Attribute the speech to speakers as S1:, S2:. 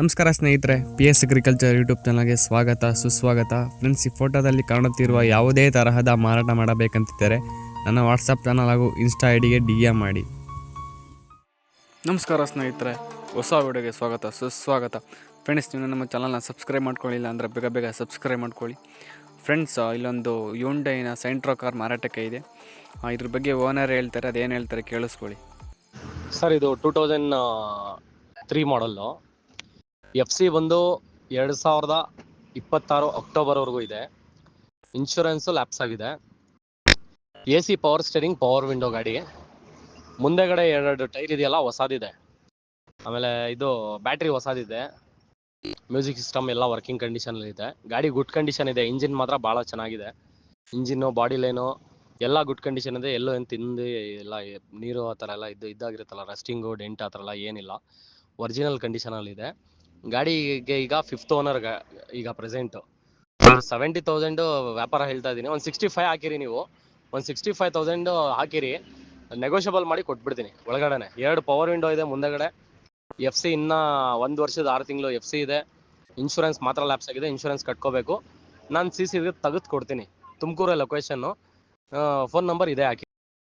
S1: ನಮಸ್ಕಾರ ಸ್ನೇಹಿತರೆ P S agriculture YouTube ಚಾನಲ್ಗೆ ಸ್ವಾಗತ ಸುಸ್ವಾಗತ. ಫ್ರೆಂಡ್ಸ್ ಈ ಫೋಟೋದಲ್ಲಿ ಕಾಣುತ್ತಿರುವ ಯಾವುದೇ ತರಹದ ಮಾರಾಟ ಮಾಡಬೇಕಂತಿದ್ದರೆ ನನ್ನ ವಾಟ್ಸಪ್ ಚಾನಲ್ ಹಾಗೂ ಇನ್ಸ್ಟಾ ಐ ಡಿಗೆ ಡಿ ಎಂ ಮಾಡಿ. ನಮಸ್ಕಾರ ಸ್ನೇಹಿತರೆ ಹೊಸ ವಿಡಿಯೋಗೆ ಸ್ವಾಗತ ಸುಸ್ವಾಗತ. ಫ್ರೆಂಡ್ಸ್ ನೀವು ನಮ್ಮ ಚಾನಲ್ನ ಸಬ್ಸ್ಕ್ರೈಬ್ ಮಾಡ್ಕೊಳ್ಳಿಲ್ಲ ಅಂದರೆ ಬೇಗ ಬೇಗ ಸಬ್ಸ್ಕ್ರೈಬ್ ಮಾಡ್ಕೊಳ್ಳಿ. ಫ್ರೆಂಡ್ಸ್ ಇಲ್ಲೊಂದು ಯೂಂಡೈನ ಸೆಂಟ್ರೋ ಕಾರ್ ಮಾರಾಟಕ್ಕೆ ಇದೆ. ಇದ್ರ ಬಗ್ಗೆ ಓನರ್ ಹೇಳ್ತಾರೆ ಅದೇನು ಹೇಳ್ತಾರೆ ಕೇಳಿಸ್ಕೊಳ್ಳಿ.
S2: ಸರ್ ಇದು two thousand three model F C ಬಂದು ಎರಡು ಸಾವಿರದ ಇಪ್ಪತ್ತಾರು ಅಕ್ಟೋಬರ್ವರೆಗೂ ಇದೆ. ಇನ್ಶೂರೆನ್ಸು ಲ್ಯಾಪ್ಸ್ ಆಗಿದೆ. A C power steering, power window ಗಾಡಿ. ಮುಂದೆಗಡೆ ಎರಡು ಟೈರ್ ಇದೆಯಲ್ಲ, ಹೊಸದಿದೆ. ಆಮೇಲೆ ಇದು ಬ್ಯಾಟ್ರಿ ಹೊಸದಿದೆ. ಮ್ಯೂಸಿಕ್ ಸಿಸ್ಟಮ್ ಎಲ್ಲ ವರ್ಕಿಂಗ್ ಕಂಡೀಷನಲ್ಲಿ ಇದೆ. ಗಾಡಿ ಗುಡ್ ಕಂಡೀಷನ್ ಇದೆ. ಇಂಜಿನ್ ಮಾತ್ರ ಭಾಳ ಚೆನ್ನಾಗಿದೆ. ಇಂಜಿನ್ನು, ಬಾಡಿ ಲೈನು ಎಲ್ಲ ಗುಡ್ ಕಂಡೀಷನ್ ಇದೆ. ಎಲ್ಲೋ ಏನು ತಿಂದು ಎಲ್ಲ ನೀರು ಆ ಥರ ಎಲ್ಲ ಇದ್ದು ಇದ್ದಾಗಿರುತ್ತಲ್ಲ, ರಸ್ಟಿಂಗು, ಡೆಂಟ್ ಆ ಥರ ಎಲ್ಲ ಏನಿಲ್ಲ. ಒರಿಜಿನಲ್ ಕಂಡೀಷನಲ್ಲಿ ಇದೆ. ಗಾಡಿಗೆ ಈಗ ಫಿಫ್ತ್ ಓನರ್ ಈಗ ಪ್ರೆಸೆಂಟ್ ಸೆವೆಂಟಿ ತೌಸಂಡ್ ವ್ಯಾಪಾರ ಹೇಳ್ತಾ ಇದ್ದೀನಿ. ಒಂದು ಸಿಕ್ಸ್ಟಿ ಫೈವ್ ಹಾಕಿರಿ ನೀವು. ಒಂದು ಸಿಕ್ಸ್ಟಿ ಫೈವ್ ತೌಸಂಡ್ ಹಾಕಿರಿ. ನೆಗೋಷಿಯಬಲ್ ಮಾಡಿ ಕೊಟ್ಬಿಡ್ತೀನಿ. ಒಳಗಡೆನೆ. ಎರಡು ಪವರ್ ವಿಂಡೋ ಇದೆ ಮುಂದೆಗಡೆ. ಎಫ್ ಸಿ ಒಂದ್ ಒಂದು ವರ್ಷದ ಆರು ತಿಂಗಳು ಎಫ್ ಸಿ ಇದೆ. ಇನ್ಶೂರೆನ್ಸ್ ಮಾತ್ರ ಲ್ಯಾಪ್ಸ್ ಆಗಿದೆ. ಇನ್ಶೂರೆನ್ಸ್ ಕಟ್ಕೋಬೇಕು. ನಾನು ಸಿ ಸಿ ತೆಗೆದು ಕೊಡ್ತೀನಿ. ತುಮಕೂರು ಲೊಕೇಶನ್ನು ಫೋನ್ ನಂಬರ್ ಇದೆ ಹಾಕಿ.